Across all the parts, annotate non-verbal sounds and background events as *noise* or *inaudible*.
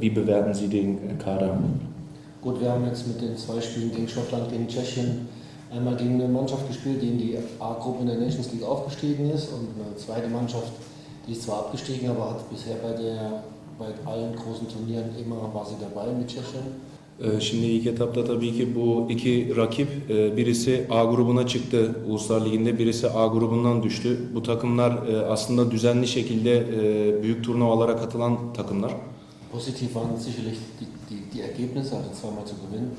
wie bewerten Sie den Kader? Gut, wir haben jetzt mit den zwei Spielen gegen Schottland, gegen Tschechien einmal gegen eine Mannschaft gespielt, die in die A-Gruppe in der Nations League aufgestiegen ist und eine zweite Mannschaft, die ist zwar abgestiegen, aber hat bisher bei, der, bei allen großen Turnieren immer war sie dabei mit Tschechien. Ee, Şimdi ilk etapta tabii ki bu iki rakip e, birisi A grubuna çıktı Uluslar Ligi'nde birisi A grubundan düştü. Bu takımlar e, aslında düzenli şekilde e, büyük turnuvalara katılan takımlar. Positiv waren sicherlich die, die, die Ergebnisse, also zweimal zu gewinnen.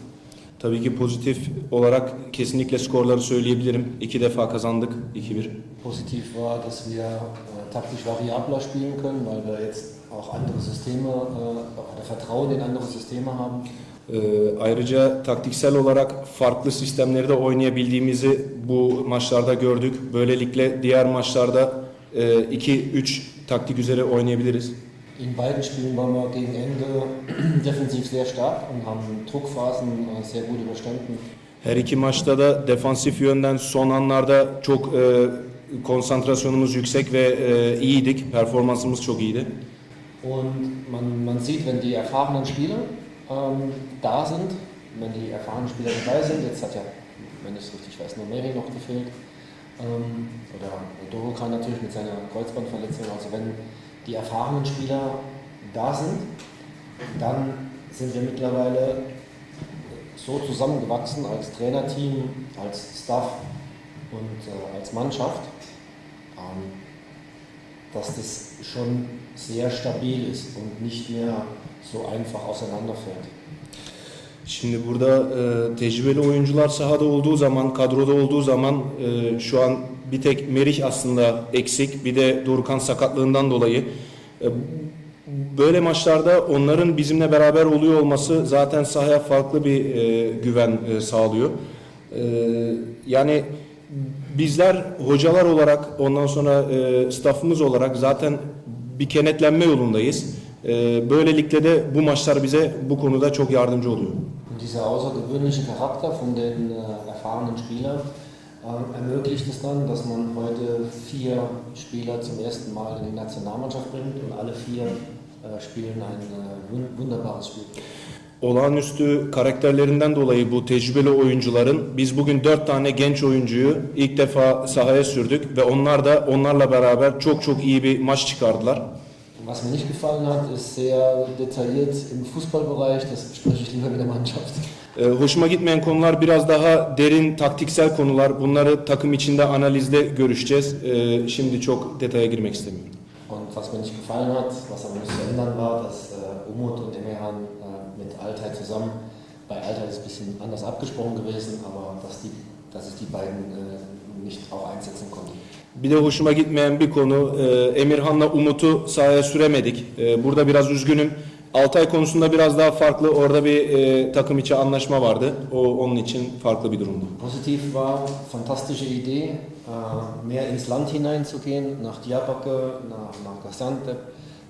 Tabii ki pozitif olarak kesinlikle skorları söyleyebilirim. İki defa kazandık 2-1. Positiv war, dass wir äh, taktisch variabler spielen können, weil wir jetzt auch andere Systeme äh, Vertrauen in andere Systeme haben. Ee, ayrıca taktiksel olarak farklı sistemleri de oynayabildiğimizi bu maçlarda gördük. Böylelikle diğer maçlarda 2-3 taktik üzere oynayabiliriz. In beiden Spielen waren wir gegen Ende *clears throat* defensiv sehr stark und haben Druckphasen äh, sehr gut überstanden. Her iki maçta da defansif yönden son anlarda çok e, konsantrasyonumuz yüksek ve e, iyiydik. Performansımız çok iyiydi. Und man, man sieht, wenn die erfahrenen Spieler ähm, da sind, wenn die erfahrenen Spieler dabei sind, jetzt hat ja, wenn ich es richtig weiß, nur Meri noch gefehlt, ähm, oder Dorokan natürlich mit seiner Kreuzbandverletzung, also wenn die erfahrenen Spieler da sind, dann sind wir mittlerweile so zusammengewachsen als Trainerteam, als Staff und äh, als Mannschaft, ähm, dass das schon sehr stabil ist und nicht mehr so einfach auseinanderfällt. Şimdi burada e, tecrübeli oyuncular sahada olduğu zaman, kadroda olduğu zaman e, şu an bir tek Merih aslında eksik. Bir de Dorukhan sakatlığından dolayı. E, böyle maçlarda onların bizimle beraber oluyor olması zaten sahaya farklı bir e, güven e, sağlıyor. E, yani bizler hocalar olarak ondan sonra e, staffımız olarak zaten bir kenetlenme yolundayız. E, böylelikle de bu maçlar bize bu konuda çok yardımcı oluyor. Dieser außergewöhnliche Charakter von den äh, erfahrenen Spielern ähm, ermöglicht es dann, dass man heute vier Spieler zum ersten Mal in die Nationalmannschaft bringt und alle vier äh, spielen ein äh, wun- wunderbares Spiel. Olağanüstü karakterlerinden dolayı bu tecrübeli oyuncuların biz bugün dört tane genç oyuncuyu ilk defa sahaya sürdük ve onlar da onlarla beraber çok çok iyi bir maç çıkardılar. Was mir nicht gefallen hat, ist sehr detailliert im Fußballbereich, das bespreche ich lieber mit der Mannschaft. Ee, hoşuma gitmeyen konular biraz daha derin taktiksel konular. Bunları takım içinde analizde görüşeceğiz. Ee, şimdi çok detaya girmek istemiyorum. Und was mir nicht gefallen hat, was aber nicht zu ändern war, dass äh, Umut mit Altay zusammen, bei Altay ist es ein bisschen anders abgesprochen gewesen, aber dass, die, dass ich die beiden äh, nicht auch einsetzen konnte. Bir de hoşuma gitmeyen bir konu e, Emirhan'la Umut'u sahaya süremedik. E, burada biraz üzgünüm. Altay konusunda biraz daha farklı. Orada bir e, takım içi anlaşma vardı. O onun için farklı bir durumdu. Positiv war, fantastische Idee, äh, mehr ins Land hineinzugehen, nach Diyarbakır, nach, nach Gaziantep,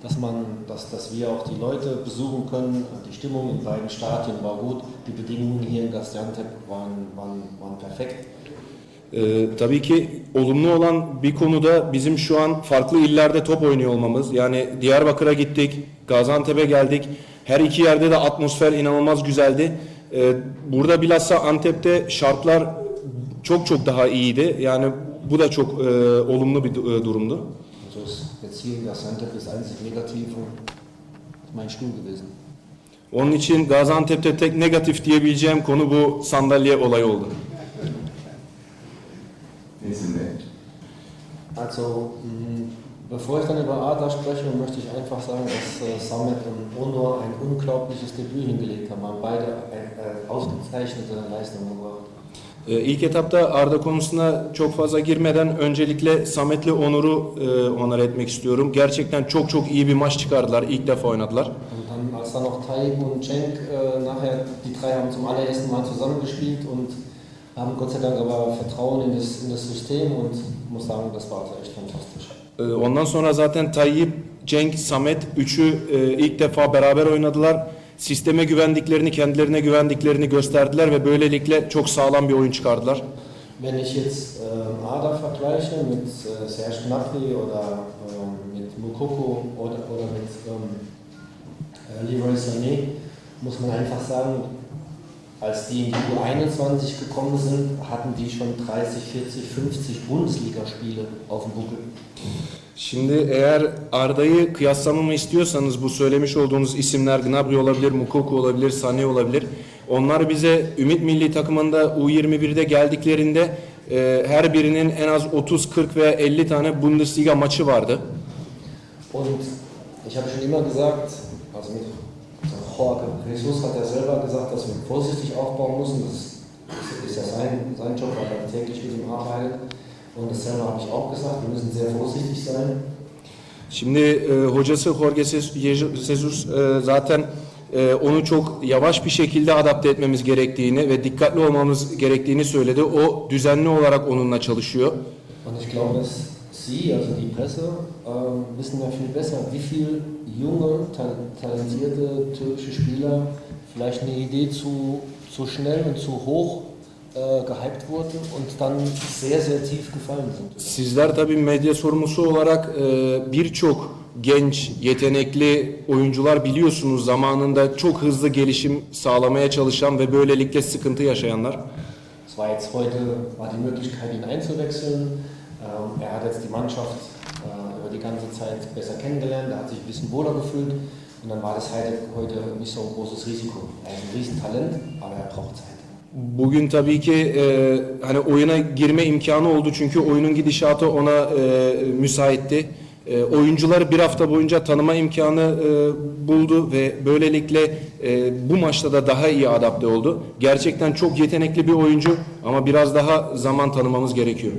dass, man, dass, dass wir auch die Leute besuchen können. Die Stimmung in beiden Stadien war gut, die Bedingungen hier in Gaziantep waren, waren, waren perfekt. Ee, tabii ki olumlu olan bir konuda bizim şu an farklı illerde top oynuyor olmamız. Yani Diyarbakır'a gittik, Gaziantep'e geldik. Her iki yerde de atmosfer inanılmaz güzeldi. Ee, burada bilhassa Antep'te şartlar çok çok daha iyiydi. Yani bu da çok e, olumlu bir e, durumdu. Ist jetzt hier in Gaziantep das einzig Negative mein Stuhl gewesen. Onun için Gaziantep'te tek negatif diyebileceğim konu bu sandalye olayı oldu. Bey. Also, mh, bevor ich dann über Ada spreche, möchte ich einfach sagen, dass äh, Samet und Onur ein unglaubliches Debüt hingelegt haben. Haben beide äh, ausgezeichnete Leistungen gebracht. Ee, İlk etapta Arda konusuna çok fazla girmeden öncelikle Samet'le Onur'u e, onur etmek istiyorum. Gerçekten çok çok iyi bir maç çıkardılar. İlk defa oynadılar. Dann, als dann noch Tayyip und Cenk äh, nachher, die drei haben zum allerersten Mal zusammengespielt und haben Gott sei Dank aber Vertrauen in das, in das System und muss sagen, das war echt fantastisch. Ee, Ondan sonra zaten Tayyip, Cenk, Samet üçü e, ilk defa beraber oynadılar. Sisteme güvendiklerini, kendilerine güvendiklerini gösterdiler ve böylelikle çok sağlam bir oyun çıkardılar. Wenn ich jetzt ähm, Ada vergleiche mit äh, Serge Gnabry oder äh, mit, Mokoko oder, oder mit ähm, äh, Leroy Sané muss man einfach sagen, als die in die U21 gekommen sind, hatten die schon 30, 40, 50 Bundesligaspiele auf dem Buckel. Şimdi eğer Arda'yı kıyaslamamı istiyorsanız bu söylemiş olduğunuz isimler Gnabry olabilir, Mukoko olabilir, Sané olabilir. Onlar bize Ümit Milli takımında U21'de geldiklerinde e, her birinin en az 30, 40 veya 50 tane Bundesliga maçı vardı. Und ich habe schon immer gesagt, also mit Jorge Jesus hat ja selber gesagt, dass wir vorsichtig aufbauen müssen. Das ist, ja sein, sein Job, weil er täglich mit ihm arbeitet. Und dasselbe habe ich auch gesagt, wir müssen sehr vorsichtig sein. Şimdi e, hocası Jorge Jesus e, zaten e, onu çok yavaş bir şekilde adapte etmemiz gerektiğini ve dikkatli olmamız gerektiğini söyledi. O düzenli olarak onunla çalışıyor. Und ich glaube, dass Sie, also die Presse, ähm, wissen ja viel besser, wie viele junge, ta- talentierte türkische Spieler vielleicht eine Idee zu, zu schnell und zu hoch äh, gehypt wurden und dann sehr, sehr tief gefallen sind. Sizler tabii medya sorumlusu olarak e, birçok genç, yetenekli oyuncular biliyorsunuz zamanında çok hızlı gelişim sağlamaya çalışan ve böylelikle sıkıntı yaşayanlar. Es war jetzt heute war die Möglichkeit, ihn einzuwechseln. Ähm, er hat jetzt die Mannschaft äh, über die ganze Zeit besser kennengelernt, er hat sich ein bisschen wohler gefühlt und dann war das halt heute nicht so ein großes Risiko. Er ist ein Riesentalent, aber er braucht Zeit. Bugün tabii ki e, hani oyuna girme imkanı oldu çünkü oyunun gidişatı ona e, müsaitti. E, oyuncuları bir hafta boyunca tanıma imkanı e, buldu ve böylelikle e, bu maçta da daha iyi adapte oldu. Gerçekten çok yetenekli bir oyuncu ama biraz daha zaman tanımamız gerekiyor.